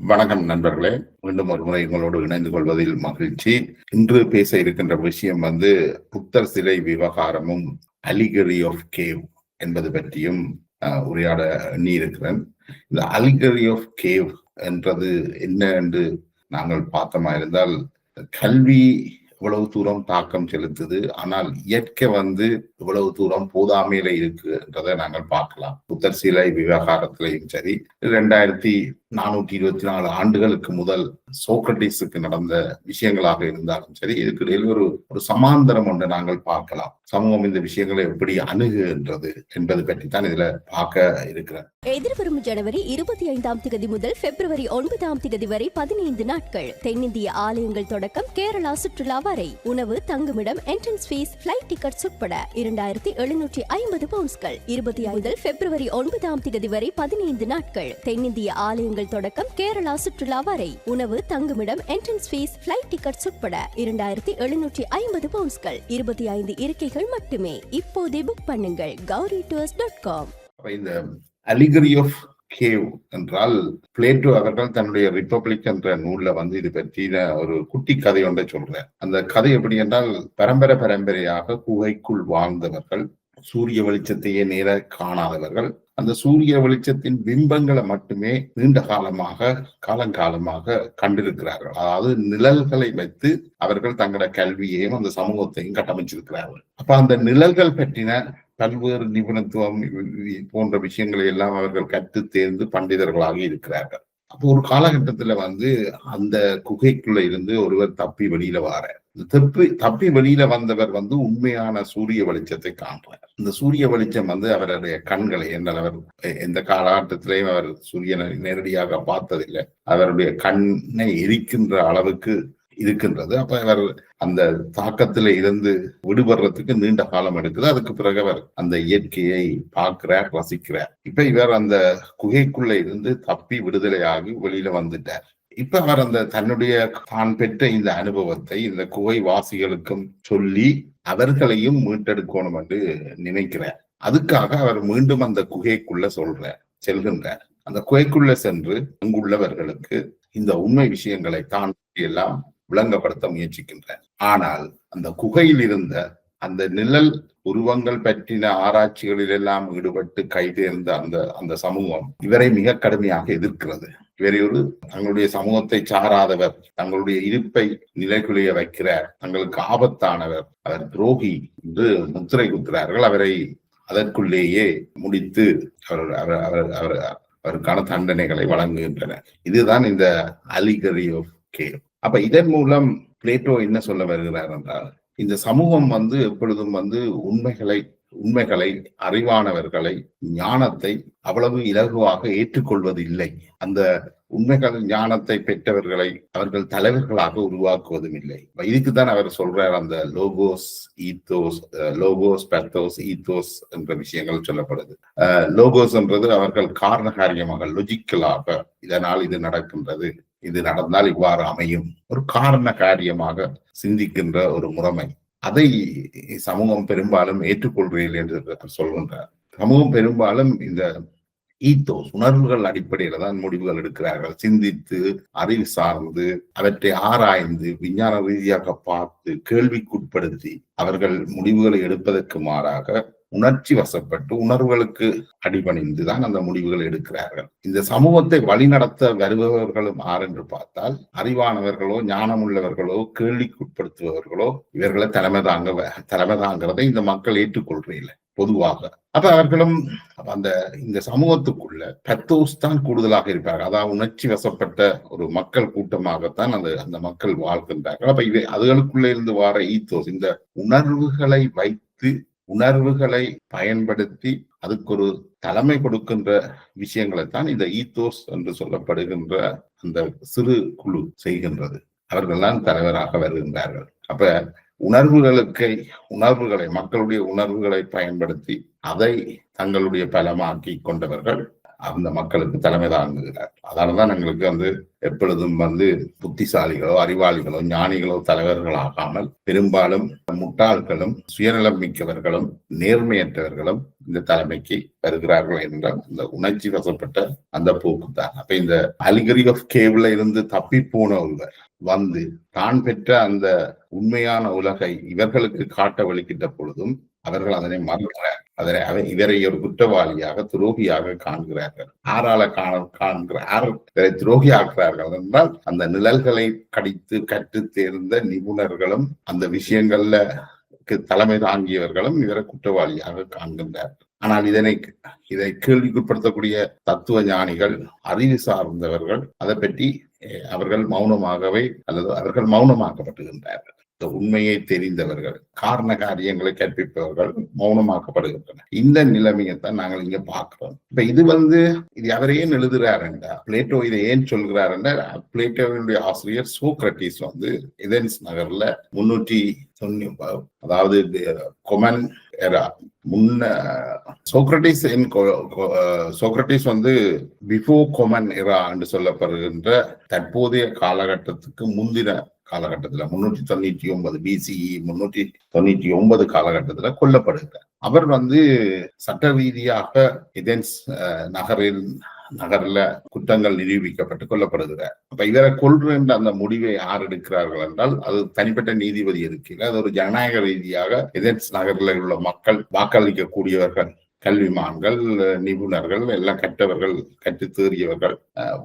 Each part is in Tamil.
வணக்கம் நண்பர்களே. மீண்டும் ஒரு முறை உங்களோடு இணைந்து கொள்வதில் மகிழ்ச்சி. இன்று பேச இருக்கின்ற விஷயம் வந்து புத்தர் சிலை விவகாரமும் அலிகரி ஆஃப் கேவ் என்பது பற்றியும் உரையாட எண்ணி இருக்கிறேன் இந்த அலிகரி ஆஃப் கேவ் என்றது என்ன என்று நாங்கள் பார்த்தோமா இருந்தால் கல்வி இவ்வளவு தூரம் தாக்கம் செலுத்துது. ஆனால் இயற்கை வந்து இவ்வளவு தூரம் போதாமையில இருக்குன்றதை நாங்கள் பார்க்கலாம். புத்தர் சிலை விவகாரத்திலையும் சரி இரண்டாயிரத்தி நானூற்றி இருபத்தி நாலு ஆண்டுகளுக்கு முதல் சோக்ரட்டிஸுக்கு நடந்த விஷயங்களாக இருந்தாலும் சரி இதுக்கு இடையில் ஒரு ஒரு சமாந்தரம் ஒன்று நாங்கள் பார்க்கலாம். சமூகம் இந்த விஷயங்களை எப்படி அணுகுன்றது என்பது பற்றி தான் இதுல பார்க்க இருக்கிறேன். எதிர்வரும் ஜனவரி இருபத்தி ஐந்தாம் திகதி முதல் பிப்ரவரி ஒன்பதாம் தேதி வரை பதினைந்து நாட்கள். தென்னிந்திய ஆலயங்கள் தொடக்கம் கேரளா சுற்றுலா வரை உணவு தங்குமிடம் என்ட்ரன்ஸ் ஃபீஸ் பிளைட் டிக்கெட்ஸ் உட்பட இரண்டாயிரத்தி எழுநூற்றி ஐம்பது பவுண்ட்ஸ்கள் இருபத்தி ஐந்து பிப்ரவரி ஒன்பதாம் தேதி வரை பதினைந்து நாட்கள். தென்னிந்திய ஆலயங்கள் தொடக்கம் கேரளா சுற்றுலா வரை உணவு தங்குமிடம் என்ட்ரன்ஸ் ஃபீஸ் பிளைட் டிக்கெட்ஸ் உட்பட இரண்டாயிரத்தி எழுநூற்றி ஐம்பது பவுண்ட்ஸ்கள் இருபத்தி ஐந்து இருக்கைகள் மட்டுமே. இப்போதே புக் பண்ணுங்கள். கௌரி டூர்ஸ் டாட் காம் இந்த அலிகரி ஆஃப் கேவ் என்றால் பிளேட்டோ அவர்கள் தன்னுடைய ரிப்பப்ளிக் என்ற நூல்ல வந்து இது பற்றின ஒரு குட்டி கதை ஒன்றை சொல்றார் அந்த கதை எப்படி என்றால் பரம்பரை பரம்பரையாக குகைக்குள் வாழ்ந்தவர்கள் சூரிய வெளிச்சத்தையே நேர காணாதவர்கள் அந்த சூரிய வெளிச்சத்தின் பிம்பங்களை மட்டுமே நீண்ட காலமாக காலங்காலமாக கண்டிருக்கிறார்கள். அதாவது நிழல்களை வைத்து அவர்கள் தங்களோட கல்வியையும் அந்த சமூகத்தையும் கட்டமைச்சிருக்கிறார்கள். அப்ப அந்த நிழல்கள் பற்றின பல்வேறு நிபுணத்துவம் போன்ற விஷயங்களை எல்லாம் அவர்கள் கற்று தேர்ந்து பண்டிதர்களாக இருக்கிறார்கள். அப்போ ஒரு காலகட்டத்துல வந்து அந்த குகைக்குள்ள இருந்து ஒருவர் தப்பி வெளியில வார தப்பி தப்பி வெளியில வந்தவர் வந்து உண்மையான சூரிய வெளிச்சத்தை காண்றார் இந்த சூரிய வெளிச்சம் வந்து அவருடைய கண்களை என்ன அவர் எந்த காலகட்டத்திலையும் அவர் சூரியனை நேரடியாக பார்த்ததில்லை. அவருடைய கண்ணை எரிக்கின்ற அளவுக்கு இருக்கின்றது. அப்ப அவர் அந்த தாக்கத்துல இருந்து விடுபடுறதுக்கு நீண்ட காலம் எடுக்குது. அதுக்கு பிறகு அவர் அந்த இயற்கையை பார்க்கிறார் ரசிக்கிறார். இப்ப இவர் அந்த குகைக்குள்ள இருந்து தப்பி விடுதலையாகி வெளியில வந்துட்டார். இப்ப அவர் அந்த தன்னுடைய தான் பெற்ற இந்த அனுபவத்தை இந்த குகை வாசிகளுக்கும் சொல்லி அவர்களையும் மீட்டெடுக்கணும் என்று நினைக்கிறார். அதுக்காக அவர் மீண்டும் அந்த குகைக்குள்ள சொல்றார் செல்கின்றார். அந்த குகைக்குள்ள சென்று அங்குள்ளவர்களுக்கு இந்த உண்மை விஷயங்களை தான் எல்லாம் விளங்கப்படுத்த முயற்சிக்கின்றன. ஆனால் அந்த குகையில் இருந்த அந்த நிழல் உருவங்கள் பற்றின ஆராய்ச்சிகளில் எல்லாம் ஈடுபட்டு கைதேர்ந்த அந்த அந்த சமூகம் இவரை மிக கடுமையாக எதிர்க்கிறது. இவரை ஒரு தங்களுடைய சமூகத்தை சாராதவர் தங்களுடைய இருப்பை நிலைக்குலைய வைக்கிறார் தங்களுக்கு ஆபத்தானவர் அவர் துரோகி என்று முத்திரை குத்துறார்கள் அவரை அதற்குள்ளேயே முடித்து அவர் அவர் அவர் அவர் அவருக்கான தண்டனைகளை வழங்குகின்றனர். இதுதான் இந்த அலிகரி ஆஃப் கேவ் அப்ப இதன் மூலம் பிளேட்டோ என்ன சொல்ல வருகிறார் என்றால் இந்த சமூகம் வந்து எப்பொழுதும் வந்து உண்மைகளை உண்மைகளை அறிவானவர்களை ஞானத்தை அவ்வளவு இலகுவாக ஏற்றுக்கொள்வது இல்லை அந்த உண்மைகள் ஞானத்தை பெற்றவர்களை அவர்கள் தலைவர்களாக உருவாக்குவதும் இல்லை. இதுக்குதான் அவர் சொல்றார் அந்த logos ethos logos pathos ethos என்ற விஷயங்கள் சொல்லப்படுது. லோகோஸ் என்றது அவர்கள் காரண காரியமாக லொஜிக்கலாக இதனால் இது நடக்கின்றது. இது நடந்தால் இவ்வாறு அமையும். ஒரு காரண காரியமாக சிந்திக்கின்ற ஒரு முறைமை. அதை சமூகம் பெரும்பாலும் ஏற்றுக்கொள்கிறீர்கள் என்று சொல்கின்றார். சமூகம் பெரும்பாலும் இந்த ஈத்தோஸ் உணர்வுகள் அடிப்படையில தான் முடிவுகள் எடுக்கிறார்கள். சிந்தித்து அறிவு சார்ந்து அவற்றை ஆராய்ந்து விஞ்ஞான ரீதியாக பார்த்து கேள்விக்குட்படுத்தி அவர்கள் முடிவுகளை எடுப்பதற்கு மாறாக உணர்ச்சி வசப்பட்டு உணர்வுகளுக்கு அடிபணிந்துதான் அந்த முடிவுகள் எடுக்கிறார்கள். இந்த சமூகத்தை வழிநடத்த வருபவர்களும் ஆர் என்று பார்த்தால் அறிவானவர்களோ ஞானமுள்ளவர்களோ கேள்விக்குட்படுத்துபவர்களோ இவர்களை தலைமை தாங்க தலைமை தாங்கிறதை இந்த மக்கள் ஏற்றுக்கொள்றீங்களே பொதுவாக. அப்ப அவர்களும் அந்த இந்த சமூகத்துக்குள்ள பெத்தோஸ் தான் கூடுதலாக இருப்பார்கள். அதாவது உணர்ச்சி வசப்பட்ட ஒரு மக்கள் கூட்டமாகத்தான் அந்த அந்த மக்கள் வாழ்கின்றார்கள். அப்ப இவை அதுகளுக்குள்ள இருந்து வார ஈத்தோஸ் இந்த உணர்வுகளை வைத்து உணர்வுகளை பயன்படுத்தி அதுக்கு ஒரு தலைமை கொடுக்கின்ற விஷயங்களை தான் இந்த ஈத்தோஸ் என்று சொல்லப்படுகின்ற அந்த சிறு குழு செய்கின்றது. அவர்கள்தான் தலைவராக வருகின்றார்கள். அப்ப உணர்வுகளுக்கு உணர்வுகளை மக்களுடைய உணர்வுகளை பயன்படுத்தி அதை தங்களுடைய பலமாக்கி கொண்டவர்கள் அந்த மக்களுக்கு தலைமை தாங்குகிறார் அதனாலதான் எங்களுக்கு வந்து எப்பொழுதும் வந்து புத்திசாலிகளோ அறிவாளிகளோ ஞானிகளோ தலைவர்களாகாமல் பெரும்பாலும் முட்டாள்களும் சுயநலம் மிக்கவர்களும் நேர்மையற்றவர்களும் இந்த தலைமைக்கு வருகிறார்கள் என்ற இந்த உணர்ச்சி வசப்பட்ட அந்த போக்கு தான் அப்ப இந்த அலிகரி ஆஃப் கேவ்ல இருந்து தப்பி போன ஒருவர் வந்து தான் பெற்ற அந்த உண்மையான உலகை இவர்களுக்கு காட்ட வழிக்கிட்ட பொழுதும் அவர்கள் அதனை மறுக்கிறார். அதனை அவன் இவரை ஒரு குற்றவாளியாக துரோகியாக காண்கிறார்கள். ஆறால காண காண்கிறார் இவரை துரோகி ஆக்குறார்கள் என்றால் அந்த நிழல்களை கடித்து கற்று தேர்ந்த நிபுணர்களும் அந்த விஷயங்கள்ல தலைமை தாங்கியவர்களும் இவரை குற்றவாளியாக காண்கின்றார் ஆனால் இதனை இதை கேள்விக்குட்படுத்தக்கூடிய தத்துவ ஞானிகள் அறிவு சார்ந்தவர்கள் அதை பற்றி அவர்கள் மௌனமாகவே அல்லது அவர்கள் மௌனமாக்கப்பட்டுகின்றார்கள். இந்த உண்மையை தெரிந்தவர்கள் காரண காரியங்களை கற்பிப்பவர்கள் மௌனமாக்கப்படுகின்றனர். இந்த நிலைமையைத்தான் நாங்கள் இங்க பார்க்கிறோம். இப்ப இது வந்து இது அவர் ஏன் எழுதுறார் என்றா பிளேட்டோ இதை ஏன் சொல்கிறார் என்றால் பிளேட்டோவினுடைய ஆசிரியர் சோக்ரட்டிஸ் வந்து எதென்ஸ் நகர்ல முன்னூற்றி தொண்ணூ அதாவது கொமன் எரா. முன்ன சோக்ரட்டிஸ் இன் சோக்ரட்டிஸ் வந்து பிஃபோர் கொமன் எரா என்று சொல்லப்படுகின்ற தற்போதைய காலகட்டத்துக்கு முந்தின காலகட்டத்துல முன்னூற்றி தொண்ணூற்றி ஒன்பது பிசிஇ முன்னூற்றி தொண்ணூற்றி ஒன்பது காலகட்டத்துல கொல்லப்படுகிறார். அவர் வந்து சட்ட ரீதியாக இதென்ஸ் நகரில் நகர்ல குற்றங்கள் நிரூபிக்கப்பட்டு கொல்லப்படுகிறார். அப்ப இவரை கொள்கின்ற அந்த முடிவை யார் எடுக்கிறார்கள் என்றால் அது தனிப்பட்ட நீதிபதி எடுக்கல அது ஒரு ஜனநாயக ரீதியாக எதென்ஸ் நகரில் உள்ள மக்கள் வாக்களிக்கக்கூடியவர்கள் கல்விமான்கள் நிபுணர்கள் எல்லாம் கற்றவர்கள் கற்று தேறியவர்கள்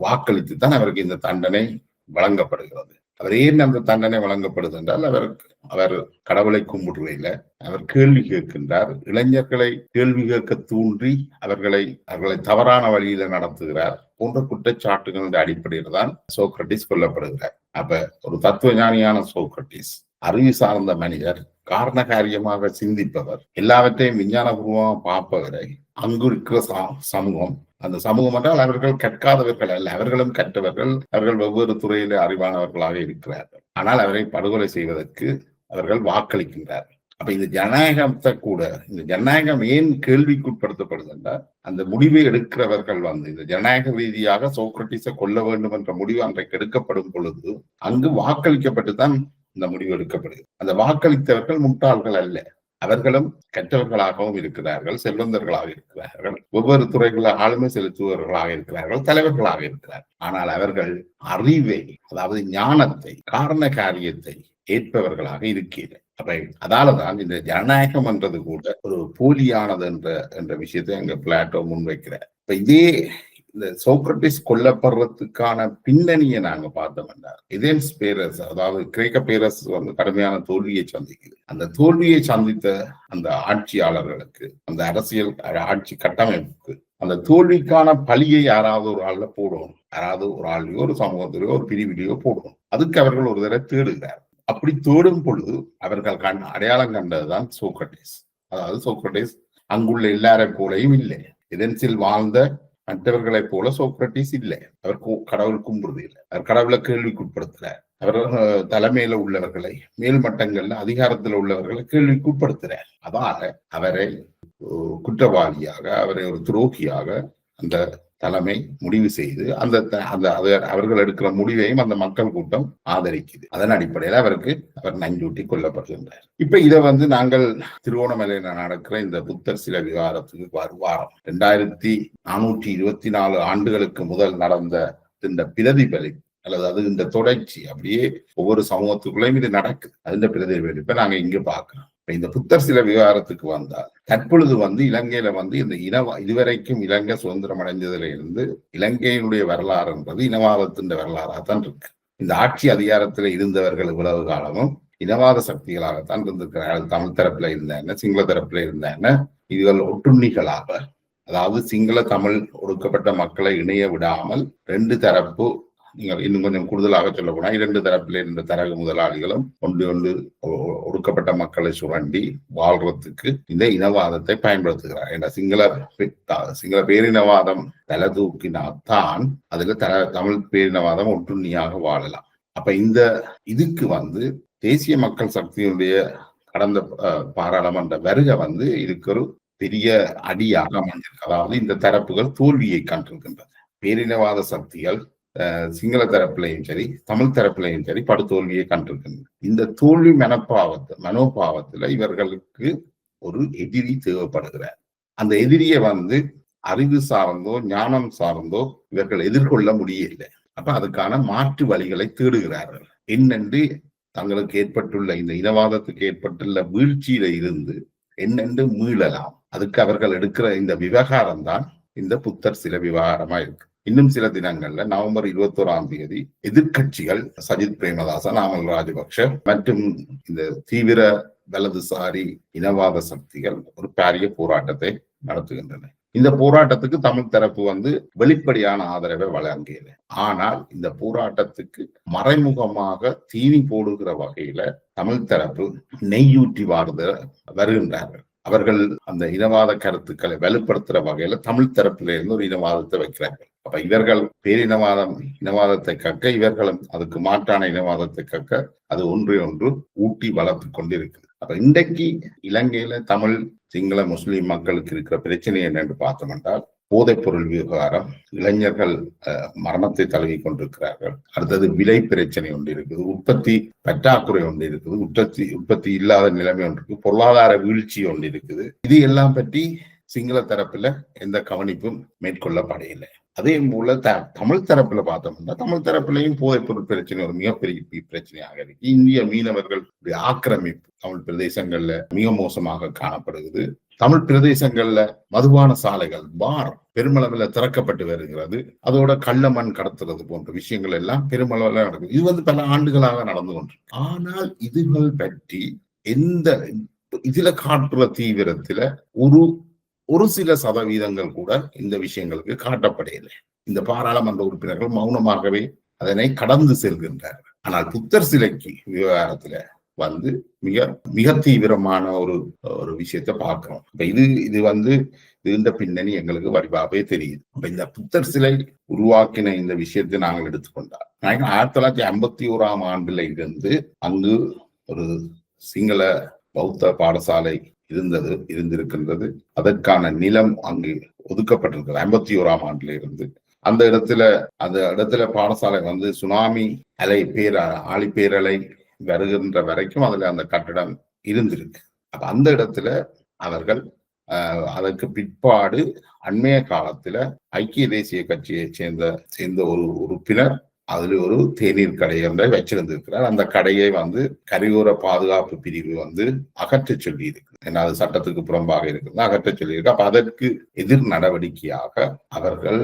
வாக்களித்து தான் அவருக்கு இந்த தண்டனை வழங்கப்படுகிறது. அவர் ஏன் அந்த தண்டனை வழங்கப்படுது என்றால் அவர் அவர் கடவுளை கும்பிடுவையில அவர் கேள்வி கேட்கின்றார். இளைஞர்களை கேள்வி கேட்க தூண்டி அவர்களை அவர்களை தவறான வழியில நடத்துகிறார் போன்ற குற்றச்சாட்டுகளின் அடிப்படையில் தான் சோக்ரட்டிஸ் கொல்லப்படுகிறார். அப்ப ஒரு தத்துவ ஞானியான சோக்ரட்டிஸ் அறிவு சார்ந்த மனிதர் காரண காரியமாக சிந்திப்பவர் எல்லாவற்றையும் விஞ்ஞானபூர்வமாக பார்ப்பவரை அங்கு இருக்கிற சமூகம் அந்த சமூகம் என்றால் அவர்கள் கற்காதவர்கள் அல்ல அவர்களும் கற்றவர்கள் அவர்கள் வெவ்வேறு துறையில அறிவானவர்களாக இருக்கிறார்கள். ஆனால் அவரை படுகொலை செய்வதற்கு அவர்கள் வாக்களிக்கின்றார்கள். அப்ப இந்த ஜனநாயகத்தை கூட இந்த ஜனநாயகம் ஏன் கேள்விக்குட்படுத்தப்படுது என்றால் அந்த முடிவை எடுக்கிறவர்கள் வந்து இந்த ஜனநாயக ரீதியாக சோக்ரட்டிஸை கொல்ல வேண்டும் என்ற முடிவு அன்றைக்கு எடுக்கப்படும் பொழுது அங்கு வாக்களிக்கப்பட்டு தான் இந்த முடிவு எடுக்கப்படுது அந்த வாக்களித்தவர்கள் முட்டாள்கள் அல்ல. அவர்களும் கற்றவர்களாகவும் இருக்கிறார்கள் செல்வந்தர்களாக இருக்கிறார்கள். ஒவ்வொரு துறைகளில் ஆளுமை செலுத்துபவர்களாக இருக்கிறார்கள் தலைவர்களாக இருக்கிறார்கள். ஆனால் அவர்கள் அறிவை அதாவது ஞானத்தை காரண காரியத்தை ஏற்பவர்களாக இருக்கிறார் அப்ப அதாலதான் இந்த ஜனநாயகம் என்றது கூட ஒரு போலியானது என்ற என்ற விஷயத்தை அங்க பிளாட்டோ முன்வைக்கிறார். இப்ப இதே இந்த சோக்ரட்டிஸ் கொல்லப்படுறதுக்கான பின்னணியை நாங்க பார்த்தோம் என்றார் இதேன்ஸ் பேரரசு அதாவது கிரேக்க பேரரசு வந்து கடுமையான தோல்வியை சந்திக்குது. அந்த தோல்வியை சந்தித்த அந்த ஆட்சியாளர்களுக்கு அந்த அரசியல் ஆட்சி கட்டமைப்புக்கு அந்த தோல்விக்கான பழியை யாராவது ஒரு ஆள்ல போடணும். யாராவது ஒரு ஆள்லயோ ஒரு சமூகத்திலேயோ ஒரு பிரிவிலையோ போடணும். அதுக்கு அவர்கள் ஒரு தடவை தேடுகிறார். அப்படி தேடும் பொழுது அவர்கள் கண் அடையாளம் கண்டதுதான் சோக்ரட்டிஸ். அதாவது சோக்ரட்டிஸ் அங்குள்ள எல்லாரை போலையும் இல்லை. எதென்சில் வாழ்ந்த மற்றவர்களைப் போல சோக்ரட்டிஸ் இல்லை. அவர் கடவுள் கும்புறது இல்லை. அவர் கடவுளை கேள்விக்குட்படுத்துறார் அவர் தலைமையில உள்ளவர்களை மேல் மட்டங்கள்ல அதிகாரத்துல உள்ளவர்களை கேள்விக்குட்படுத்துறார். அதால அவரை குற்றவாளியாக அவரை ஒரு துரோகியாக அந்த தலைமை முடிவு செய்து அந்த அந்த அவர்கள் எடுக்கிற முடிவையும் அந்த மக்கள் கூட்டம் ஆதரிக்குது. அதன் அடிப்படையில் அவருக்கு அவர் நஞ்சூட்டி கொல்லப்படுகின்றார். இப்ப இதை வந்து நாங்கள் திருவோணமலையில நடக்கிற இந்த புத்தர் சில விவாதத்துக்கு வருவாரம். ரெண்டாயிரத்தி நானூற்றி இருபத்தி நாலு ஆண்டுகளுக்கு முதல் நடந்த இந்த பிரதிபலி அல்லது அது இந்த தொடர்ச்சி அப்படியே ஒவ்வொரு சமூகத்துக்குள்ளேயும் இது நடக்குது. அந்த பிரதிபலிப்பை நாங்க இங்க பாக்குறோம் இந்த புத்தர் சில விவகாரத்துக்கு வந்தால் தற்பொழுது வந்து இலங்கையில வந்து இந்த இன இதுவரைக்கும் இலங்கை சுதந்திரம் அடைந்ததுல இருந்து இலங்கையினுடைய வரலாறு என்பது இனவாதத்தின் வரலாறாக தான் இருக்கு. இந்த ஆட்சி அதிகாரத்துல இருந்தவர்கள் இவ்வளவு காலமும் இனவாத சக்திகளாகத்தான் இருந்திருக்கிறார்கள். தமிழ் தரப்புல இருந்தாங்க சிங்கள தரப்புல இருந்தாங்க இதுகள் ஒட்டுண்ணிகளாக அதாவது சிங்கள தமிழ் ஒடுக்கப்பட்ட மக்களை இணைய விடாமல் ரெண்டு தரப்பு நீங்கள் இன்னும் கொஞ்சம் கூடுதலாக சொல்ல இரண்டு தரப்பில் இருந்த தரகு முதலாளிகளும் ஒன்று ஒன்று ஒடுக்கப்பட்ட மக்களை சுரண்டி வாழ்றதுக்கு இந்த இனவாதத்தை பயன்படுத்துகிறார். ஏன்னா சிங்கள சிங்கள பேரினவாதம் தலை தூக்கினால்தான் அதுல தர தமிழ் பேரினவாதம் ஒற்றுண்ணியாக வாழலாம். அப்ப இந்த இதுக்கு வந்து தேசிய மக்கள் சக்தியினுடைய கடந்த பாராளுமன்ற வருகை வந்து இதுக்கு ஒரு பெரிய அடியாக அமைஞ்சிருக்கு அதாவது இந்த தரப்புகள் தோல்வியை கண்டிருக்கின்றன. பேரினவாத சக்திகள் சிங்கள தரப்புலையும் சரி தமிழ் தரப்புலையும் சரி படுதோல்வியை கண்டிருக்கின்றன. இந்த தோல்வி மனப்பாவத்தை மனோபாவத்துல இவர்களுக்கு ஒரு எதிரி தேவைப்படுகிறார். அந்த எதிரியை வந்து அறிவு சார்ந்தோ ஞானம் சார்ந்தோ இவர்கள் எதிர்கொள்ள முடியல அப்ப அதுக்கான மாற்று வழிகளை தேடுகிறார்கள். என்னென்று தங்களுக்கு ஏற்பட்டுள்ள இந்த இனவாதத்துக்கு ஏற்பட்டுள்ள வீழ்ச்சியில இருந்து என்னென்று மீளலாம். அதுக்கு அவர்கள் எடுக்கிற இந்த விவகாரம் தான் இந்த புத்தர் சில விவகாரமா இருக்கு. இன்னும் சில தினங்கள்ல நவம்பர் இருபத்தோராம் தேதி எதிர்க்கட்சிகள் சஜித் பிரேமதாசன் நாமல் ராஜபக்ஷ மற்றும் இந்த தீவிர வலதுசாரி இனவாத சக்திகள் ஒரு பாரிய போராட்டத்தை நடத்துகின்றன. இந்த போராட்டத்துக்கு தமிழ் தரப்பு வந்து வெளிப்படையான ஆதரவை வழங்கியது. ஆனால் இந்த போராட்டத்துக்கு மறைமுகமாக தீனி போடுகிற வகையில தமிழ் தரப்பு நெய்யூற்றி வார்த வருகின்றார்கள். அவர்கள் அந்த இனவாத கருத்துக்களை வலுப்படுத்துற வகையில தமிழ் தரப்பிலிருந்து ஒரு இனவாதத்தை வைக்கிறார்கள். அப்ப இவர்கள் பேரினவாதம் இனவாதத்தை கக்க இவர்களும் அதுக்கு மாற்றான இனவாதத்தை கக்க அது ஒன்று ஒன்று ஊட்டி வளர்த்து கொண்டிருக்குது அப்ப இன்றைக்கு இலங்கையில தமிழ் சிங்கள முஸ்லிம் மக்களுக்கு இருக்கிற பிரச்சனை என்னென்று பார்த்தோம் என்றால் போதைப் பொருள் விவகாரம் இளைஞர்கள் அஹ், மரணத்தை தழுவி கொண்டிருக்கிறார்கள். அடுத்தது விலை பிரச்சனை ஒன்று இருக்குது உற்பத்தி பற்றாக்குறை ஒன்று இருக்குது உற்பத்தி உற்பத்தி இல்லாத நிலைமை ஒன்று இருக்கு பொருளாதார வீழ்ச்சி ஒன்று இருக்குது. இது எல்லாம் பற்றி சிங்கள தரப்புல எந்த கவனிப்பும் மேற்கொள்ளப்படையில்லை அதே போல த தமிழ் தரப்புல பார்த்தோம்னா தமிழ் தரப்புலையும் போதைப் பொருள் பிரச்சனை ஒரு மிகப்பெரிய பிரச்சனையாக இருக்கு. இந்திய மீனவர்கள் ஆக்கிரமிப்பு தமிழ் பிரதேசங்கள்ல மிக மோசமாக காணப்படுகிறது. தமிழ் பிரதேசங்கள்ல மதுபான சாலைகள் பார் பெருமளவில் திறக்கப்பட்டு வருகிறது. அதோட கள்ள மண் கடத்துறது போன்ற விஷயங்கள் எல்லாம் பெருமளவில் நடக்குது. இது வந்து பல ஆண்டுகளாக நடந்து கொண்டு ஆனால் இதுகள் பற்றி எந்த இதுல காட்டுற தீவிரத்துல ஒரு ஒரு சில சதவீதங்கள் கூட இந்த விஷயங்களுக்கு காட்டப்படையில்லை இந்த பாராளுமன்ற உறுப்பினர்கள் மௌனமாகவே அதனை கடந்து செல்கின்றார்கள் ஆனால் புத்தர் சிலைக்கு விவகாரத்துல வந்து மிக மிக தீவிரமான ஒரு ஒரு விஷயத்தை பார்க்கிறோம். இப்ப இது இது வந்து இந்த பின்னணி எங்களுக்கு வடிவாகவே தெரியுது. இப்ப இந்த புத்தர் சிலை உருவாக்கின இந்த விஷயத்தை நாங்கள் எடுத்துக்கொண்டோம் ஆயிரத்தி தொள்ளாயிரத்தி ஐம்பத்தி ஓராம் ஆண்டுல இருந்து அங்கு ஒரு சிங்கள பௌத்த பாடசாலை இருந்தது இருந்திருக்கின்றது. அதற்கான நிலம் அங்கு ஒதுக்கப்பட்டிருக்கிறது. ஐம்பத்தி ஓராம் ஆண்டுல இருந்து அந்த இடத்துல அந்த இடத்துல பாடசாலை வந்து சுனாமி அலை பேர ஆழி பேரலை வருகின்ற வரைக்கும் அதுல அந்த கட்டடம் இருந்திருக்கு. அப்ப அந்த இடத்துல அவர்கள் ஆஹ், அதற்கு பிற்பாடு அண்மைய காலத்துல ஐக்கிய தேசிய கட்சியை சேர்ந்த சேர்ந்த ஒரு உறுப்பினர் அதுல ஒரு தேநீர் கடை ஒன்றை வச்சிருந்திருக்கிறார். அந்த கடையை வந்து கரையோர பாதுகாப்பு பிரிவு வந்து அகற்ற சொல்லி இருக்கு ஏன்னா அது சட்டத்துக்கு புறம்பாக இருக்குன்னு அகற்ற சொல்லியிருக்கு. அப்ப அதற்கு எதிர் நடவடிக்கையாக அவர்கள்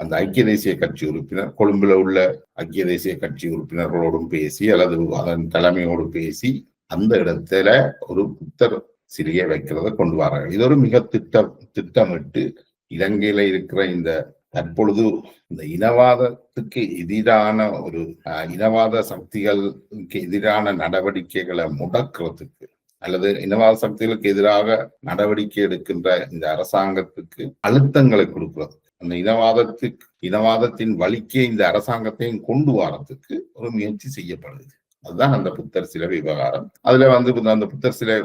அந்த ஐக்கிய தேசிய கட்சி உறுப்பினர் கொழும்புல உள்ள ஐக்கிய தேசிய கட்சி உறுப்பினர்களோடும் பேசி அல்லது அதன் தலைமையோடு பேசி அந்த இடத்துல ஒரு புத்தர் சிலையை வைக்கிறத கொண்டு வராங்க இது ஒரு மிக திட்டம் திட்டமிட்டு இலங்கையில இருக்கிற இந்த தற்பொழுது இந்த இனவாதத்துக்கு எதிரான ஒரு அஹ், இனவாத சக்திகளுக்கு எதிரான நடவடிக்கைகளை முடக்கிறதுக்கு அல்லது இனவாத சக்திகளுக்கு எதிராக நடவடிக்கை எடுக்கின்ற இந்த அரசாங்கத்துக்கு அழுத்தங்களை கொடுக்கிறது. அந்த இனவாதத்துக்கு இனவாதத்தின் வழிக்கே இந்த அரசாங்கத்தையும் கொண்டு வரத்துக்கு ஒரு முயற்சி செய்யப்படுது அதுதான் அந்த புத்தர் சிலை விவகாரம். அதுல வந்து அந்த புத்தர் சிலை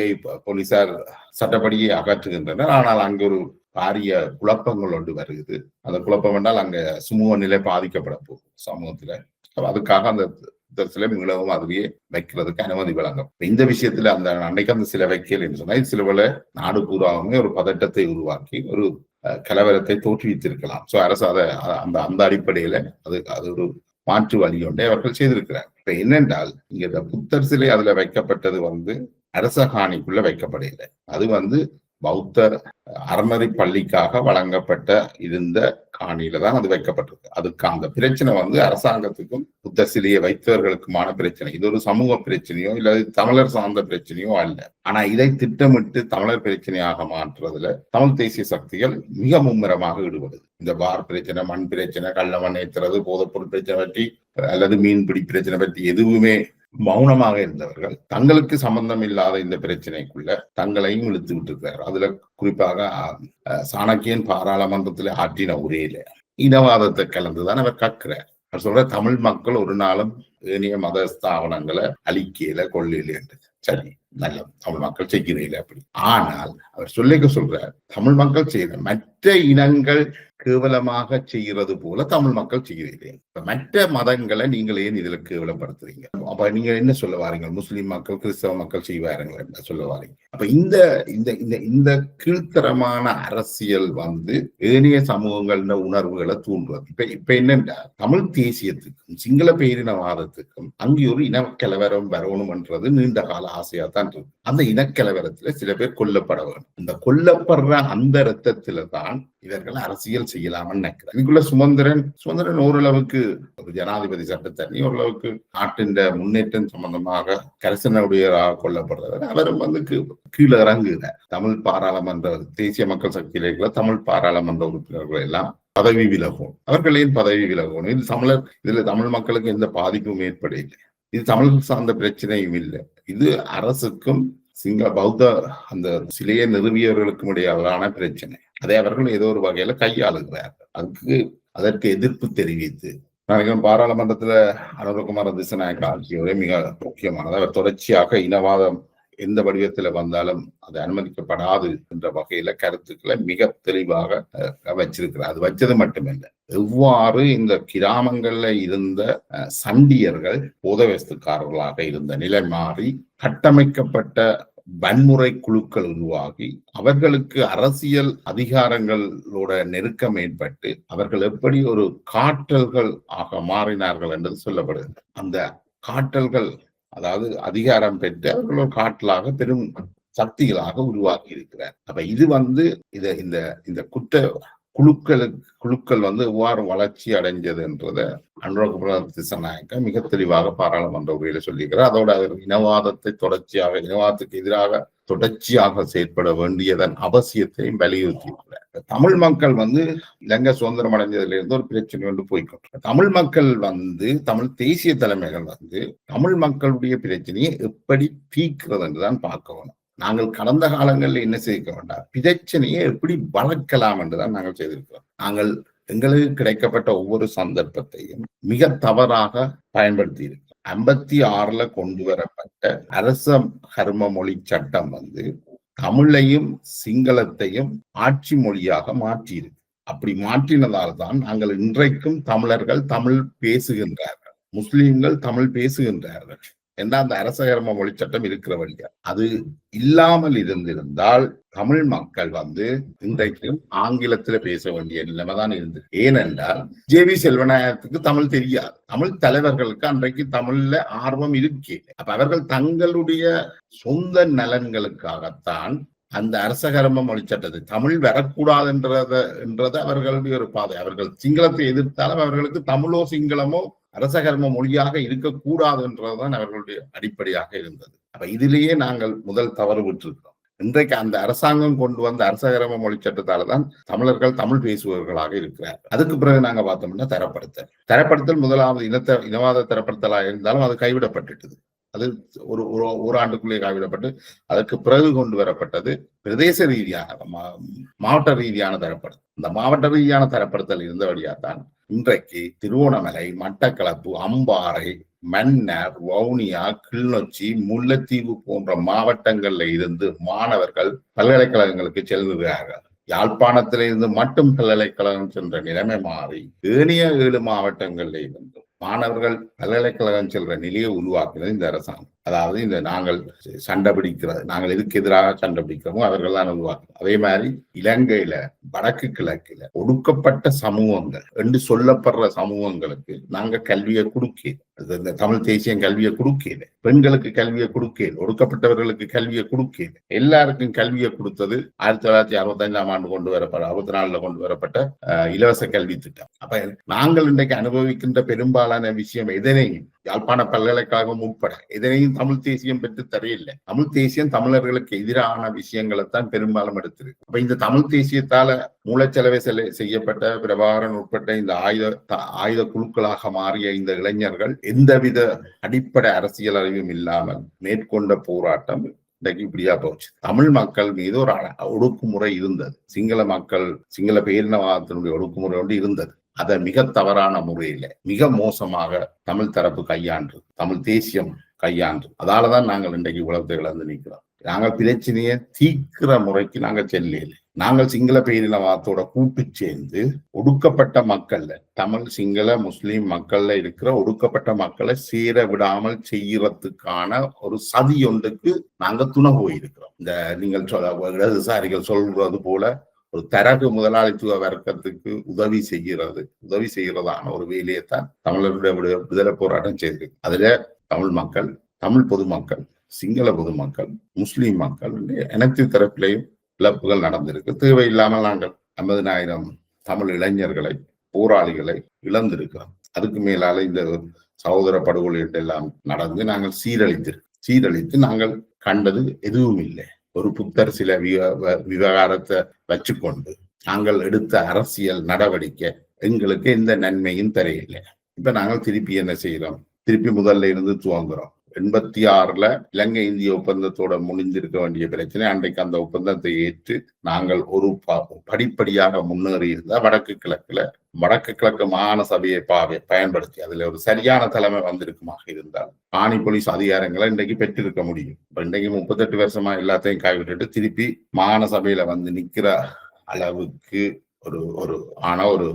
ஏஐ போலீசார் சட்டப்படியே அகற்றுகின்றனர். ஆனால் அங்கு ஒரு பாரிய குழப்பங்கள் ஒன்று வருகிறது. அந்த குழப்பம் என்றால் அங்க சுமூக நிலை பாதிக்கப்பட போகும் சமூகத்துல. அதுக்காக அந்த புத்தர் சிலை மீளவும் அதுவே வைக்கிறதுக்கு அனுமதி வழங்கும். இந்த விஷயத்துல அந்த அன்னைக்கு அந்த சிலை வைக்கல என்று சொன்னா இது நாடு பூராவுமே ஒரு பதட்டத்தை உருவாக்கி ஒரு கலவரத்தை தோற்றுவித்திருக்கலாம். சோ அரசு அதை அந்த அந்த அடிப்படையில அது அது ஒரு மாற்று வழி ஒன்றை அவர்கள் செய்திருக்கிறார் இப்ப என்னென்றால் இங்க இந்த புத்தர் சிலை அதுல வைக்கப்பட்டது வந்து அரச காணிக்குள்ள வைக்கப்படவில்லை. அது வந்து பௌத்த அறநெறி பள்ளிக்காக வழங்கப்பட்ட இருந்த காணியில தான் அது வைக்கப்பட்டிருக்கு. அதுக்கு அந்த பிரச்சனை வந்து அரசாங்கத்துக்கும் புத்த சிலையை வைத்தவர்களுக்குமான பிரச்சனை. இது ஒரு சமூக பிரச்சனையோ இல்ல தமிழர் சார்ந்த பிரச்சனையோ அல்ல. ஆனா இதை திட்டமிட்டு தமிழர் பிரச்சனையாக மாற்றுறதுல தமிழ் தேசிய சக்திகள் மிக மும்முரமாக ஈடுபடுது. இந்த பார் பிரச்சனை மண் பிரச்சனை கள்ள மண் ஏற்றுறது போதைப்பொருள் பிரச்சனை பற்றி அல்லது மீன்பிடி பிரச்சனை பற்றி எதுவுமே மௌனமாக இருந்தவர்கள் தங்களுக்கு சம்பந்தம் இல்லாத இந்த பிரச்சனைக்குள்ள தங்களையும் இழுத்து விட்டிருக்கிறார் அதுல குறிப்பாக அஹ், சாணக்கியன் பாராளுமன்றத்தில் ஆற்றின உரையில. இனவாதத்தை கலந்துதான் அவர் கற்கிறார். அவர் சொல்ற தமிழ் மக்கள் ஒரு நாளும் ஏனைய மத ஸ்தாபனங்களை அழிக்கையில கொள்ளையில என்று. சரி நல்ல தமிழ் மக்கள் செய்கிறீர்கள் அப்படி. ஆனால் அவர் சொல்லிக்க சொல்றார் தமிழ் மக்கள் செய்த மற்ற இனங்கள் கேவலமாக செய்கிறது போல தமிழ் மக்கள் செய்கிறீர்கள். இப்ப மற்ற மதங்களை நீங்கள் ஏன் இதுல கேவலப்படுத்துறீங்க? அப்ப நீங்க என்ன சொல்ல வாரீங்க? முஸ்லீம் மக்கள் கிறிஸ்தவ மக்கள் செய்வாருங்கள் என்ன சொல்ல வாரீங்க? அப்ப இந்த இந்த இந்த இந்த கீழ்த்தரமான அரசியல் வந்து ஏனைய சமூகங்கள்ல உணர்வுகளை தூண்டுவது இப்ப இப்ப என்னன்னா தமிழ் தேசியத்துக்கும் சிங்கள பேரினவாதத்துக்கும் அங்கே ஒரு இனக்கலவரம் வரணும்ன்றது நீண்ட கால ஆசையா தான் இருக்கு. அந்த இனக்கலவரத்துல சில பேர் கொல்லப்பட வேண்டும். இந்த கொல்லப்படுற அந்த ரத்தத்துல தான் இவர்கள் அரசியல் செய்யலாம்னு நினைக்கிறேன். இதுக்குள்ள சுமந்திரன் சுமந்திரன் ஓரளவுக்கு ஒரு ஜனாதிபதி சட்டத்தண்ணி ஓரளவுக்கு நாட்டின் முன்னேற்றம் சம்பந்தமாக கரிசனுடைய கொல்லப்படுறவர். அவரும் வந்து கீழே இறங்குகிறார் தமிழ் பாராளுமன்ற தேசிய மக்கள் சக்தியில இருக்கிற தமிழ் பாராளுமன்ற உறுப்பினர்கள் எல்லாம் பதவி விலகும் அவர்கள் ஏன் பதவி விலகணும் இது தமிழர் இதுல தமிழ் மக்களுக்கு எந்த பாதிப்பும் ஏற்படவில்லை. இது தமிழ் சார்ந்த பிரச்சனையும் இல்லை. இது அரசுக்கும் சிங்கள பௌத்த அந்த சிலையை நிறுவியவர்களுக்கும் இடையிலான பிரச்சனை. அதை அவர்கள் ஏதோ ஒரு வகையில கையாளுகிறார்கள். அதுக்கு அதற்கு எதிர்ப்பு தெரிவித்து நினைக்கிறேன் பாராளுமன்றத்துல அனுரகுமார திசநாயக்க ஆட்சியோட மிக முக்கியமானது. அவர் தொடர்ச்சியாக இனவாதம் எந்த வடிவத்துல வந்தாலும் அது அனுமதிக்கப்படாது என்ற வகையில கருத்துக்களை மிக தெளிவாக வச்சிருக்கிறார். அது வச்சது மட்டுமில்லை. எவ்வாறு இந்த கிராமங்கள்ல இருந்த சண்டியர்கள் போதவஸ்துக்காரர்களாக இருந்த நிலை மாறி கட்டமைக்கப்பட்ட வன்முறை குழுக்கள் உருவாகி அவர்களுக்கு அரசியல் அதிகாரங்களோட நெருக்கம் ஏற்பட்டு அவர்கள் எப்படி ஒரு காற்றல்கள் ஆக மாறினார்கள் என்று சொல்லப்படுகிறது. அந்த காற்றல்கள் அதாவது அதிகாரம் பெற்று அவர்கள் ஒரு காற்றலாக பெரும் சக்திகளாக உருவாக்கி இருக்கிறார். அப்ப இது வந்து இத இந்த இந்த குற்ற குழுக்களுக்கு குழுக்கள் வந்து எவ்வாறு வளர்ச்சி அடைஞ்சதுன்றத அனுராகுமார திசநாயக்க மிக தெளிவாக பாராளுமன்ற உரையில சொல்லியிருக்கிறார். அதோட இனவாதத்தை தொடர்ச்சியாக இனவாதத்துக்கு எதிராக தொடர்ச்சியாக செயற்பட வேண்டியதன் அவசியத்தையும் வலியுறுத்தியிருக்கிறார். தமிழ் மக்கள் வந்து இலங்கை சுதந்திரம் அடைஞ்சதுல இருந்து ஒரு பிரச்சனை கொண்டு போய்க்கொண்டு தமிழ் மக்கள் வந்து தமிழ் தேசிய தலைமைகள் வந்து தமிழ் மக்களுடைய பிரச்சனையை எப்படி தீர்க்கிறது என்றுதான் பார்க்க வேணும். நாங்கள் கடந்த காலங்களில் என்ன செய்ய வேண்டாம் பிரச்சனையை எப்படி வளர்க்கலாம் என்றுதான் நாங்கள் செய்திருக்கிறோம். நாங்கள் எங்களுக்கு கிடைக்கப்பட்ட ஒவ்வொரு சந்தர்ப்பத்தையும் மிக தவறாக பயன்படுத்தி இருக்கிறோம் ஐம்பத்தி ஆறுல கொண்டு வரப்பட்ட அரச கர்ம மொழி சட்டம் வந்து தமிழையும் சிங்களத்தையும் ஆட்சி மொழியாக மாற்றியிருக்கு. அப்படி மாற்றினதால் தான் நாங்கள் இன்றைக்கும் தமிழர்கள் தமிழ் பேசுகின்றார்கள். முஸ்லிம்கள் தமிழ் பேசுகின்றார்கள். என்ற அந்த அரச கர்ம மொழி சட்டம் இருக்கிற வழியா. அது இல்லாமல் இருந்திருந்தால் தமிழ் மக்கள் வந்து இன்றைக்கும் ஆங்கிலத்துல பேச வேண்டிய நிலைமைதான் இருந்தது. ஏனென்றால் ஜே வி செல்வநாயகத்துக்கு தமிழ் தெரியாது. தமிழ் தலைவர்களுக்கு அன்றைக்கு தமிழ்ல ஆர்வம் இருக்கு. அப்ப அவர்கள் தங்களுடைய சொந்த நலன்களுக்காகத்தான் அந்த அரசகர்ம மொழி சட்டத்தை தமிழ் வரக்கூடாதுன்றத என்றது அவர்களுடைய ஒரு பாதை. அவர்கள் சிங்களத்தை எதிர்த்தாலும் அவர்களுக்கு தமிழோ சிங்களமோ அரசகர்ம மொழியாக இருக்கக்கூடாது என்றதுதான் அவர்களுடைய அடிப்படையாக இருந்தது. அப்ப இதிலேயே நாங்கள் முதல் தவறு விட்டிருக்கிறோம். இன்றைக்கு அந்த அரசாங்கம் கொண்டு வந்த அரசகரம மொழி சட்டத்தால தான் தமிழர்கள் தமிழ் பேசுபவர்களாக இருக்கிறார் அதுக்கு பிறகு நாங்க பார்த்தோம்னா தரப்படுத்தல். தரப்படுத்தல் முதலாவது இனத்த இனவாத தரப்படுத்தலாக இருந்தாலும் அது கைவிடப்பட்டுட்டது. அது ஒரு ஒரு ஓராண்டுக்குள்ளே காவிடப்பட்டு அதற்கு பிறகு கொண்டு வரப்பட்டது பிரதேச ரீதியான மா- மாவட்ட ரீதியான தரப்படுத்தல். இந்த மாவட்ட ரீதியான தரப்படுத்தல் இருந்தபடியாதான் இன்றைக்கு திருவோணமலை மட்டக்களப்பு அம்பாறை மன்னர் வவுனியா கிளிநொச்சி முல்லைத்தீவு போன்ற மாவட்டங்கள்ல இருந்து மாணவர்கள் பல்கலைக்கழகங்களுக்கு செல்கிறார்கள் யாழ்ப்பாணத்திலிருந்து மட்டும் பல்கலைக்கழகம் சென்ற நிலைமை மாறி ஏனைய ஏழு மாவட்டங்களில் இருந்தும் மாணவர்கள் பல்கலைக்கழகம் செல்ற நிலையை உருவாக்குறது இந்த அரசாங்கம். அதாவது இந்த நாங்கள் சண்டை பிடிக்கிறது நாங்கள் எதுக்கு எதிராக சண்டை பிடிக்கிறோமோ அவர்கள் தான் உருவாக்குறோம் அதே மாதிரி இலங்கையில வடக்கு கிழக்குல ஒடுக்கப்பட்ட சமூகங்கள் என்று சொல்லப்படுற சமூகங்களுக்கு நாங்க கல்வியை கொடுக்க இந்த தமிழ் தேசியம் கல்வியை கொடுக்கல பெண்களுக்கு கல்வியை கொடுக்கல ஒடுக்கப்பட்டவர்களுக்கு கல்வியை கொடுக்கல எல்லாருக்கும் கல்வியை கொடுத்தது ஆயிரத்தி தொள்ளாயிரத்தி அறுபத்தஞ்சாம் ஆண்டு கொண்டு வரப்பட்ட அறுபத்தி நாலுல கொண்டு வரப்பட்ட இலவச கல்வி திட்டம். அப்ப நாங்கள் இன்றைக்கு அனுபவிக்கின்ற பெரும்பாலான விஷயம் எதனையும் யாழ்ப்பாண பல்கலைக்கழகம் உட்பட. எதனையும் தமிழ் தேசியம் பெற்று தரையில்லை தமிழ் தேசியம் தமிழர்களுக்கு எதிரான விஷயங்களை தான் பெரும்பாலும் எடுத்திருக்கு. அப்ப இந்த தமிழ் தேசியத்தால மூலச்செலவை செல செய்யப்பட்ட பிரபாகரன் உட்பட்ட இந்த ஆயுத ஆயுத குழுக்களாக மாறிய இந்த இளைஞர்கள் எந்தவித அடிப்படை அரசியல் அறிவும் இல்லாமல் மேற்கொண்ட போராட்டம் இன்றைக்கு இப்படியா போச்சு. தமிழ் மக்கள் மீது ஒரு ஒடுக்குமுறை இருந்தது. சிங்கள மக்கள் சிங்கள பேரினவாதத்தினுடைய ஒடுக்குமுறை ஒன்று இருந்தது. அதை மிக தவறான முறையில மிக மோசமாக தமிழ் தரப்பு கையாண்டு தமிழ் தேசியம் கையாண்டு. அதாலதான் நாங்கள் இன்றைக்கு உலகத்தை இழந்து நிற்கிறோம். நாங்கள் பிரச்சனையை தீக்கிற முறைக்கு நாங்கள் செல்லல நாங்கள் சிங்கள பேரினவாதத்தோட கூட்டு சேர்ந்து ஒடுக்கப்பட்ட மக்கள்ல தமிழ் சிங்கள முஸ்லீம் மக்கள்ல இருக்கிற ஒடுக்கப்பட்ட மக்களை சேர விடாமல் செய்யறதுக்கான ஒரு சதி ஒன்றுக்கு நாங்க துணை போயிருக்கிறோம். இந்த நீங்கள் சொல்ல இடதுசாரிகள் சொல்றது போல ஒரு தரகு முதலாளித்துவ வர்க்கத்துக்கு உதவி செய்கிறது. உதவி செய்கிறதான ஒரு வேலையைத்தான் தமிழர்களுடைய விடு- விடுதலை போராட்டம் செய்து அதுல தமிழ் மக்கள் தமிழ் பொதுமக்கள் சிங்கள பொதுமக்கள் முஸ்லீம் மக்கள் அனைத்து தரப்பிலையும் இழப்புகள் நடந்திருக்கு. தேவையில்லாமல் நாங்கள் ஐம்பதினாயிரம் தமிழ் இளைஞர்களை போராளிகளை இழந்திருக்கிறோம். அதுக்கு மேலால இந்த சகோதர படுகொலை எல்லாம் நடந்து நாங்கள் சீரழித்திருக்கோம் சீரழித்து நாங்கள் கண்டது எதுவும் இல்லை ஒரு புத்தர் சில விவகாரத்தை வச்சுக்கொண்டு நாங்கள் எடுத்த அரசியல் நடவடிக்கை எங்களுக்கு எந்த நன்மையும் தரையில்லை இப்ப நாங்கள் திருப்பி என்ன செய்யறோம் திருப்பி முதல்ல இருந்து துவங்குறோம். எண்பத்தி ஆறுல இலங்கை இந்திய ஒப்பந்தத்தோட முடிந்திருக்க வேண்டிய பிரச்சனை அன்றைக்கு அந்த ஒப்பந்தத்தை ஏற்று நாங்கள் ஒரு படிப்படியாக முன்னேறி இருந்தா வடக்கு கிழக்குல வடக்கு கிழக்கு மாகாண சபையை பாவை பயன்படுத்தி அதுல ஒரு சரியான தலைமை வந்திருக்குமாக இருந்தால் ஆணி போலீஸ் அதிகாரங்களை இன்றைக்கு பெற்றிருக்க முடியும். இப்ப இன்றைக்கு முப்பத்தெட்டு வருஷமா எல்லாத்தையும் கைவிட்டுட்டு திருப்பி மாகாண சபையில வந்து நிக்கிற அளவுக்கு ஒரு ஒரு ஆனா ஒரு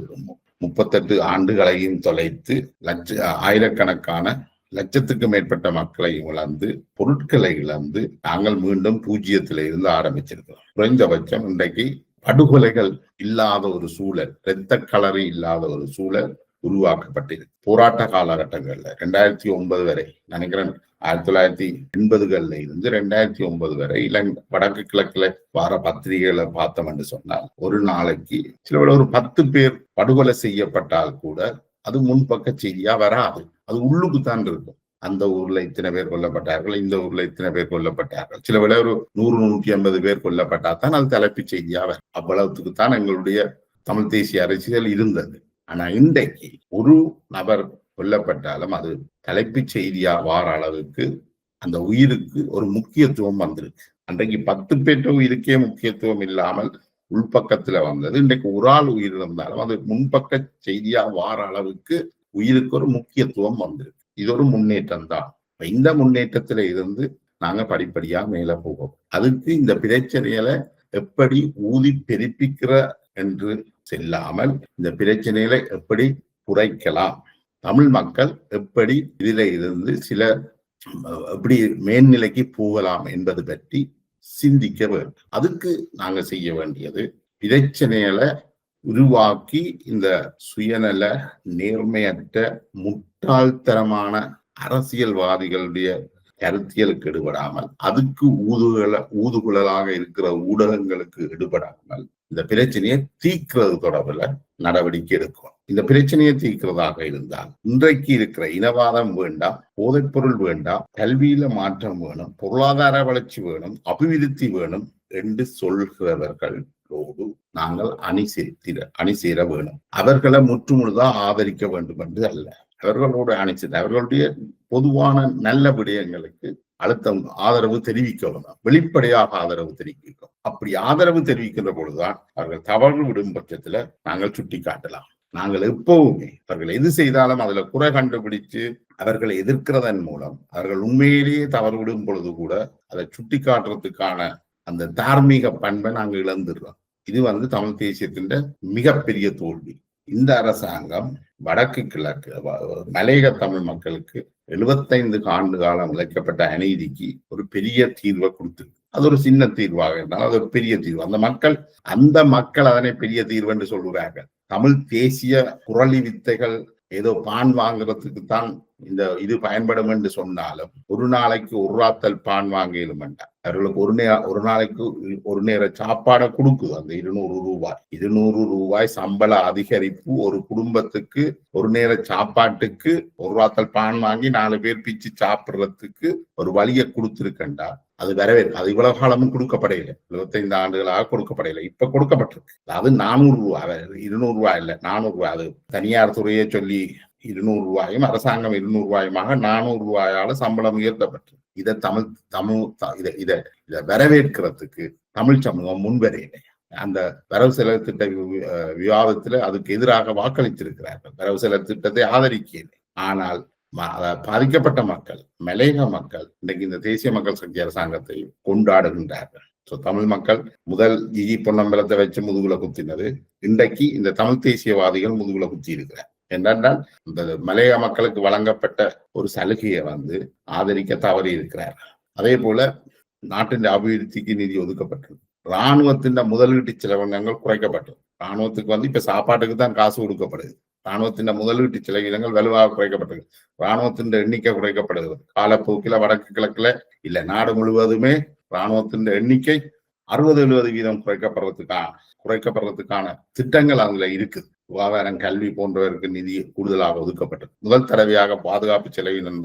முப்பத்தெட்டு ஆண்டுகளையும் தொலைத்து லட்ச ஆயிரக்கணக்கான லட்சத்துக்கு மேற்பட்ட மக்களை இழந்து பொருட்களை இழந்து நாங்கள் மீண்டும் பூஜ்ஜியத்தில இருந்து ஆரம்பிச்சிருக்கிறோம். குறைந்தபட்சம் இன்றைக்கு படுகொலைகள் இல்லாத ஒரு சூழல் இரத்த களறி இல்லாத ஒரு சூழல் உருவாக்கப்பட்டிருக்கு. போராட்ட காலகட்டங்கள்ல ரெண்டாயிரத்தி ஒன்பது வரை நினைக்கிறேன் ஆயிரத்தி தொள்ளாயிரத்தி எண்பதுகள்ல இருந்து ரெண்டாயிரத்தி ஒன்பது வரை இலங்கை வடக்கு கிழக்குல வார பத்திரிகைகளை பார்த்தோம் என்று சொன்னால் ஒரு நாளைக்கு சில ஒரு பத்து பேர் படுகொலை செய்யப்பட்டால் கூட அது முன்பக்க செய்தியா வராது. அது உள்ளுக்கு தான் இருக்கும். அந்த ஊர்ல இத்தனை பேர் கொல்லப்பட்டார்கள் இந்த ஊர்ல இத்தனை பேர் கொல்லப்பட்டார்கள். சில வேளை ஒரு நூறு நூற்றி ஐம்பது பேர் கொல்லப்பட்டாதான் அது தலைப்புச் செய்தியாக அவ்வளவுக்குத்தான் அவ்வளவுக்கு தான் எங்களுடைய தமிழ் தேசிய அரசியல் இருந்தது. ஆனா இன்றைக்கு ஒரு நபர் கொல்லப்பட்டாலும் அது தலைப்புச் செய்தியா வார அளவுக்கு அந்த உயிருக்கு ஒரு முக்கியத்துவம் வந்திருக்கு. அன்றைக்கு பத்து பேற்ற உயிருக்கே முக்கியத்துவம் இல்லாமல் உள்பக்கத்துல வந்தது. இன்றைக்கு ஒரு ஆள் உயிர் இருந்தாலும் அது முன்பக்க செய்தியா வார அளவுக்கு உயிருக்கு ஒரு முக்கியத்துவம் வந்திருக்கு. இது ஒரு முன்னேற்றம் தான் இந்த முன்னேற்றத்துல இருந்து நாங்க படிப்படியா மேல போவோம். அதுக்கு இந்த பிரச்சனைகளை எப்படி ஊதி பெருப்பிக்கிற என்று செல்லாமல் இந்த பிரச்சனைகளை எப்படி குறைக்கலாம்? தமிழ் மக்கள் எப்படி இதுல இருந்து சில எப்படி மேல்நிலைக்கு போகலாம் என்பது பற்றி சிந்திக்க வேண்டும். அதுக்கு நாங்க செய்ய வேண்டியது பிரச்சனைகளை உருவாக்கி இந்த சுயநல நேர்மையற்ற முட்டாள்தரமான அரசியல்வாதிகளுடைய கருத்தியலுக்கு எடுபடாமல் அதுக்கு ஊதுகுல ஊதுகுழலாக இருக்கிற ஊடகங்களுக்கு எடுபடாமல் இந்த பிரச்சனையை தீக்கிறது தொடர்பில் நடவடிக்கை எடுக்கும். இந்த பிரச்சனையை தீர்க்கிறதாக இருந்தால் இன்றைக்கு இருக்கிற இனவாதம் வேண்டாம் போதைப்பொருள் வேண்டாம் கல்வியில மாற்றம் வேணும் பொருளாதார வளர்ச்சி வேணும் அபிவிருத்தி வேணும் என்று சொல்கிறவர்களோடு நாங்கள் அணி சேர்த்திட அணி சேர வேணும். அவர்களை முற்றுமுழுதா ஆதரிக்க வேண்டும் என்று அல்ல. அவர்களோடு அணிச்சது அவர்களுடைய பொதுவான நல்ல விடயங்களுக்கு அழுத்தம் ஆதரவு தெரிவிக்க வேணும். வெளிப்படையாக ஆதரவு தெரிவிக்கும் அப்படி ஆதரவு தெரிவிக்கின்ற பொழுதுதான் அவர்கள் தவறு விடும் பட்சத்துல நாங்கள் சுட்டி காட்டலாம் நாங்கள் எப்பவுமே அவர்கள் எது செய்தாலும் அதுல குறை கண்டுபிடிச்சு அவர்களை எதிர்க்கிறதன் மூலம் அவர்கள் உண்மையிலேயே தவறு விடும் பொழுது கூட அதை சுட்டி காட்டுறதுக்கான அந்த தார்மீக பண்பை நாங்கள் இழந்துடுறோம். இது வந்து தமிழ் தேசியத்தின் மிகப்பெரிய தோல்வி. இந்த அரசாங்கம் வடக்கு கிழக்கு மலையக தமிழ் மக்களுக்கு எழுபத்தைந்து ஆண்டு காலம் இழைக்கப்பட்ட அநீதிக்கு ஒரு பெரிய தீர்வை கொடுத்து அது ஒரு சின்ன தீர்வாக இருந்தாலும் அது ஒரு பெரிய தீர்வு. அந்த மக்கள் அந்த மக்கள் அதனை பெரிய தீர்வு என்று சொல்கிறார்கள் தமிழ் தேசிய குரலி வித்தைகள் ஏதோ பான் வாங்குறதுக்கு தான் இந்த இது பயன்படும் என்று சொன்னாலும் ஒரு நாளைக்கு ஒரு ராத்தல் பான் வாங்க வேண்டாம் அவர்களுக்கு ஒரு நே ஒரு நாளைக்கு ஒரு நேர சாப்பாடை கொடுக்குது. அந்த இருநூறு ரூபாய். இருநூறு ரூபாய் சம்பள அதிகரிப்பு ஒரு குடும்பத்துக்கு ஒரு நேர சாப்பாட்டுக்கு ஒரு ராத்தல் பான் வாங்கி நாலு பேர் பிச்சு சாப்பிடுறதுக்கு ஒரு வழியை கொடுத்துருக்கண்டா அது வரவே அது இவ்வளவு காலமும் கொடுக்கப்படையில. இருபத்தைந்து ஆண்டுகளாக கொடுக்கப்படையில. இப்ப கொடுக்கப்பட்டிருக்கு. அது நானூறு ரூபாய். இருநூறு ரூபாய் இல்ல நானூறு ரூபாய். அது தனியார் துறையை சொல்லி இருநூறு ரூபாயும் அரசாங்கம் இருநூறு ரூபாயுமாக நானூறு ரூபாயால சம்பளம் உயர்த்தப்பட்டது இதை தமிழ் தமிழ் இதை இதை இதை வரவேற்கிறதுக்கு தமிழ் சமூகம் முன்வரையில்லை அந்த வரவு செலவு திட்ட வி- விவாதத்துல அதுக்கு எதிராக வாக்களித்திருக்கிறார்கள். வரவு செலவு திட்டத்தை ஆதரிக்கவில்லை. ஆனால் பாதிக்கப்பட்ட மக்கள் மலையக மக்கள் இன்னைக்கு இந்த தேசிய மக்கள் சக்தி அரசாங்கத்தை கொண்டாடுகின்றார்கள். ஸோ தமிழ் மக்கள் முதல் ஜிஜி பொன்னம்பலத்தை வச்சு முதுகுல குத்தினது. இன்றைக்கு இந்த தமிழ் தேசியவாதிகள் முதுகுல குத்தி இருக்கிறார் என்னென்றால் இந்த மலையக மக்களுக்கு வழங்கப்பட்ட ஒரு சலுகையை வந்து ஆதரிக்க தவறி இருக்கிறார். அதே போல நாட்டின் அபிவிருத்திக்கு நிதி ஒதுக்கப்பட்டது. இராணுவத்தின் முதலீட்டு செலவங்கங்கள் குறைக்கப்பட்டது. இராணுவத்துக்கு வந்து இப்ப சாப்பாட்டுக்கு தான் காசு கொடுக்கப்படுது. இராணுவத்தின் முதலீட்டு செலவினங்கள் வலுவாக குறைக்கப்பட்டது. இராணுவத்தின் எண்ணிக்கை குறைக்கப்படுகிறது. காலப்போக்கில வடக்கு கிழக்குல இல்ல நாடு முழுவதுமே இராணுவத்தின் எண்ணிக்கை அறுபது எழுபது வீதம் குறைக்கப்படுறதுக்கான குறைக்கப்படுறதுக்கான திட்டங்கள் அதுல இருக்குது சுகாதாரம் கல்வி போன்றவருக்கு நிதி கூடுதலாக ஒதுக்கப்பட்டது. முதல் தடவையாக பாதுகாப்பு செலவினம்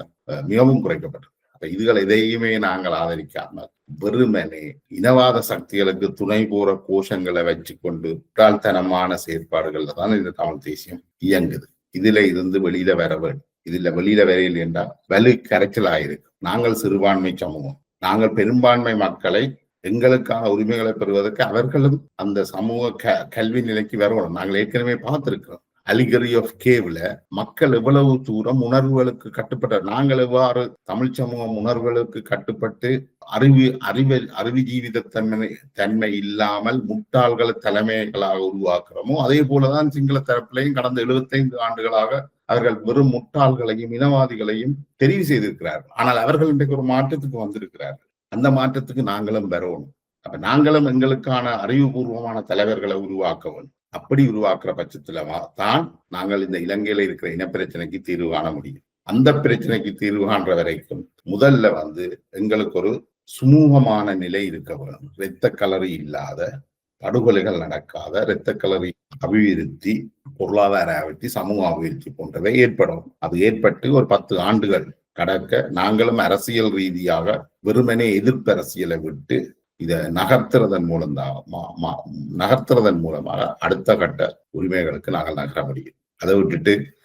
மிகவும் குறைக்கப்பட்டது. அப்ப இதுகள் எதையுமே நாங்கள் ஆதரிக்காமல் வெறுமனே இனவாத சக்திகளுக்கு துணை போற கோஷங்களை வச்சுக்கொண்டு முட்டாள்தனமான செயற்பாடுகள்ல தான் இந்த தமிழ் தேசியம் இயங்குது. இதுல இருந்து வெளியில வர வேண்டும் இதுல வெளியில வரையில் என்றால் வலு கரைச்சல் ஆயிருக்கு நாங்கள் சிறுபான்மை சமூகம் நாங்கள் பெரும்பான்மை மக்களை எங்களுக்கான உரிமைகளை பெறுவதற்கு அவர்களும் அந்த சமூக க கல்வி நிலைக்கு வரணும் நாங்கள் ஏற்கனவே பார்த்திருக்கிறோம். அலிகரி ஆஃப் கேவ்ல மக்கள் எவ்வளவு தூரம் உணர்வுகளுக்கு கட்டுப்பட்ட நாங்கள் எவ்வாறு தமிழ் சமூகம் உணர்வுகளுக்கு கட்டுப்பட்டு அறிவு அறிவு அறிவு ஜீவித தன்மை தன்மை இல்லாமல் முட்டாள்களை தலைமைகளாக உருவாக்குறோமோ அதே போலதான் சிங்கள தரப்பிலையும் கடந்த 75 ஆண்டுகளாக அவர்கள் வெறும் முட்டாள்களையும் இனவாதிகளையும் தெரிவு செய்திருக்கிறார்கள். ஆனால் அவர்கள் இன்றைக்கு ஒரு மாற்றத்துக்கு வந்திருக்கிறார்கள். அந்த மாற்றத்துக்கு நாங்களும் வரணும். அப்ப நாங்களும் எங்களுக்கான அறிவுபூர்வமான தலைவர்களை உருவாக்க அப்படி உருவாக்குற பட்சத்துல தான் நாங்கள் இந்த இலங்கையில இருக்கிற இனப்பிரச்சனைக்கு தீர்வு காண முடியும். அந்த பிரச்சனைக்கு தீர்வு காண்ற வரைக்கும் முதல்ல வந்து எங்களுக்கு ஒரு சுமூகமான நிலை இருக்க வேணும் இரத்த கலரி இல்லாத படுகொலைகள் நடக்காத இரத்த கலரி அபிவிருத்தி பொருளாதார அபிவிருத்தி சமூக அபிவிருத்தி போன்றவை ஏற்படும். அது ஏற்பட்டு ஒரு பத்து ஆண்டுகள் கடக்க நாங்களும் அரசியல் ரீதியாக வெறுமனே எதிர்ப்பு அரசியலை விட்டு இதை நகர்த்துறதன் மூலம்தான் மா- மா- நகர்த்துறதன் மூலமாக அடுத்த கட்ட உரிமைகளுக்கு நாங்கள் நகர முடியும். அதை விட்டுட்டு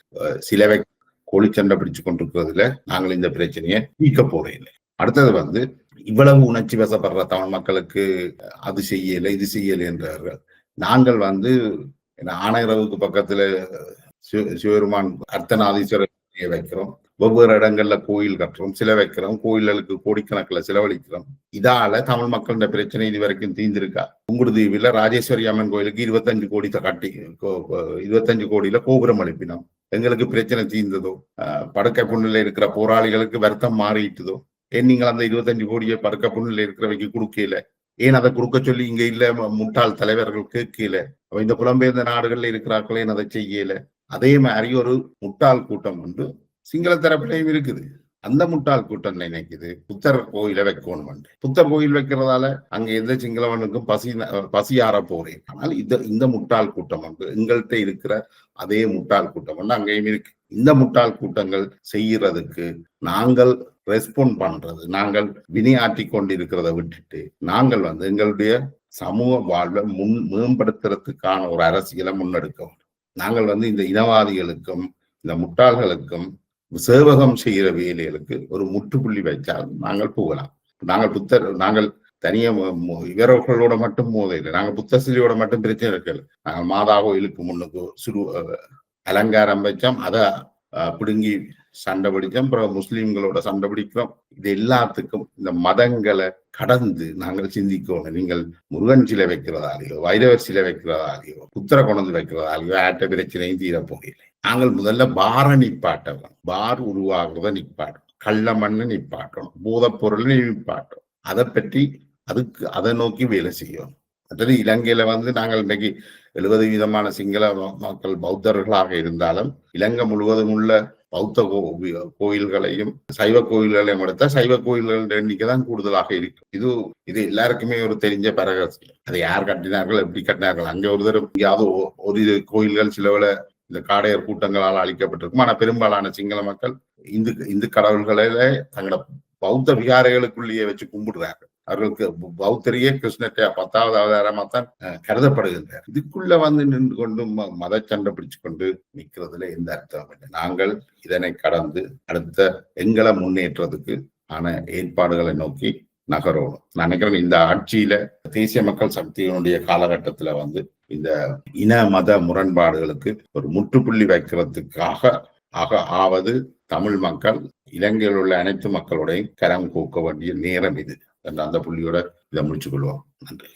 சிலவை கோழிச்சண்டை பிடிச்சு கொண்டிருக்கிறதுல நாங்கள் இந்த பிரச்சனையை நீக்க போறேன். இல்லை அடுத்தது வந்து இவ்வளவு உணர்ச்சி வசப்படுற தமிழ் மக்களுக்கு அது செய்யலை இது செய்யலை என்றார்கள். நாங்கள் வந்து ஆணையரவுக்கு ஆனையரவுக்கு பக்கத்துல சிவ- சிவபெருமான் அர்த்தநாதீஸ்வரர் வைக்கிறோம். ஒவ்வொரு இடங்கள்ல கோயில் கட்டுறோம் சில வைக்கிறோம் கோயில்களுக்கு கோடிக்கணக்கில் செலவழிக்கிறோம். இதால தமிழ் மக்களோட பிரச்சனை இது வரைக்கும் தீர்ந்திருக்கா? உங்குடுதீவில ராஜேஸ்வரி அம்மன் கோயிலுக்கு இருபத்தஞ்சு கோடி கட்டி கோ- இருபத்தஞ்சு கோடியில கோபுரம் அனுப்பினோம் எங்களுக்கு பிரச்சனை தீர்ந்ததோ? படுக்கை புண்ணுல இருக்கிற போராளிகளுக்கு வருத்தம் மாறிட்டுதோ? ஏன் நீங்கள் அந்த இருபத்தஞ்சு கோடியை படுக்கை புண்ணுல இருக்கிறவைக்கு கொடுக்கல ஏன் அதை கொடுக்க சொல்லி இங்க இல்ல முட்டாள் தலைவர்கள் கேட்கல அவ இந்த புலம்பெயர்ந்த நாடுகள்ல இருக்கிறார்களே ஏன் அதை செய்யல அதே மாதிரி ஒரு முட்டாள் கூட்டம் வந்து சிங்கள தரப்புலையும் இருக்குது. அந்த முட்டாள் கூட்டம் நினைக்குது புத்தர் கோயிலை வைக்கணும் புத்தர் கோயில் வைக்கிறதால அங்க எந்த சிங்களவனுக்கும் பசி பசியார பசி ஆற போறேன் ஆனால் இந்த இந்த முட்டாள் கூட்டம் வந்து எங்கள்கிட்ட இருக்கிற அதே முட்டாள் கூட்டம் வந்து அங்கேயும் இருக்கு. இந்த முட்டாள் கூட்டங்கள் செய்யறதுக்கு நாங்கள் ரெஸ்பாண்ட் பண்றது நாங்கள் வினையாற்றி கொண்டிருக்கிறத விட்டுட்டு நாங்கள் வந்து எங்களுடைய சமூக வாழ்வை முன் மேம்படுத்துறதுக்கான ஒரு அரசியலை முன்னெடுக்கணும் நாங்கள் வந்து இந்த இனவாதிகளுக்கும் இந்த முட்டாள்களுக்கும் சேவகம் செய்கிற வேலைகளுக்கு ஒரு முற்றுப்புள்ளி வைத்தால் நாங்கள் போகலாம். நாங்கள் புத்தர் நாங்கள் தனியா இவர்களோட மட்டும் மோதையில்லை நாங்கள் புத்த சிலையோட மட்டும் பிரச்சனை இருக்கல நாங்கள் மாதா கோயிலுக்கு முன்னுக்கு சுரு அலங்காரம் வச்சோம். அதை பிடுங்கி சண்டை பிடிச்சோம். அப்புறம் முஸ்லீம்களோட சண்டை பிடிக்கிறோம். இது எல்லாத்துக்கும் இந்த மதங்களை கடந்து நாங்கள் சிந்திக்கணும். நீங்கள் முருகன் சிலை வைக்கிறதாலேயோ வைரவர் சிலை வைக்கிறதாலேயோ புத்திர கொண்டு வைக்கிறதாலேயோ ஆட்ட பிரச்சனையும் தீரப்போகலை நாங்கள் முதல்ல பார நிப்பாட்டணும் பார் உருவாகிறத நிப்பாட்டும் கள்ள மண்ணை நிப்பாட்டணும் போதைப் நிப்பாட்டும் அதை பற்றி அதுக்கு அதை நோக்கி வேலை செய்யணும். மற்றது இலங்கையில வந்து நாங்கள் இன்னைக்கு எழுபது வீதமான சிங்கள மக்கள் பௌத்தர்களாக இருந்தாலும் இலங்கை முழுவதும் உள்ள பௌத்த கோயில்களையும் சைவ கோயில்களையும் எடுத்தா சைவ கோயில்கள் எண்ணிக்கை தான் கூடுதலாக இருக்கும். இது இது எல்லாருக்குமே ஒரு தெரிஞ்ச பரகசியம். அதை யார் கட்டினார்கள் எப்படி கட்டினார்கள்? அங்க ஒரு தடவை எங்கேயாவது ஒ- ஒரு கோயில்கள் சிலவில இந்த காடையர் கூட்டங்களால் அழிக்கப்பட்டிருக்கும். ஆனா பெரும்பாலான சிங்கள மக்கள் இந்து இந்து கடவுள்களிலே தங்களோட பௌத்த விகாரைகளுக்குள்ளேயே வச்சு கும்பிடுறாங்க அவர்களுக்கு பௌத்தரையே கிருஷ்ணத்தை பத்தாவது அவதாரமா தான் அஹ், கருதப்படுகின்றார். இதுக்குள்ள வந்து நின்று கொண்டு ம- மத சண்டை பிடிச்சு கொண்டு நிக்கிறதுல எந்த அர்த்தம் இல்லை. நாங்கள் இதனை கடந்து அடுத்த எங்களை முன்னேற்றத்துக்கு ஆன ஏற்பாடுகளை நோக்கி நகரணும் நான் நினைக்கிறேன் இந்த ஆட்சியில தேசிய மக்கள் சக்தியினுடைய காலகட்டத்துல வந்து இந்த இன மத முரண்பாடுகளுக்கு ஒரு முற்றுப்புள்ளி வைக்கிறதுக்காக ஆக ஆவது தமிழ் மக்கள் இலங்கையில் உள்ள அனைத்து மக்களுடையும் கரம் கூக்க வேண்டிய நேரம் இது. என்ற அந்த புள்ளியோட இதை முடிச்சுக் கொள்வோம். நன்றி.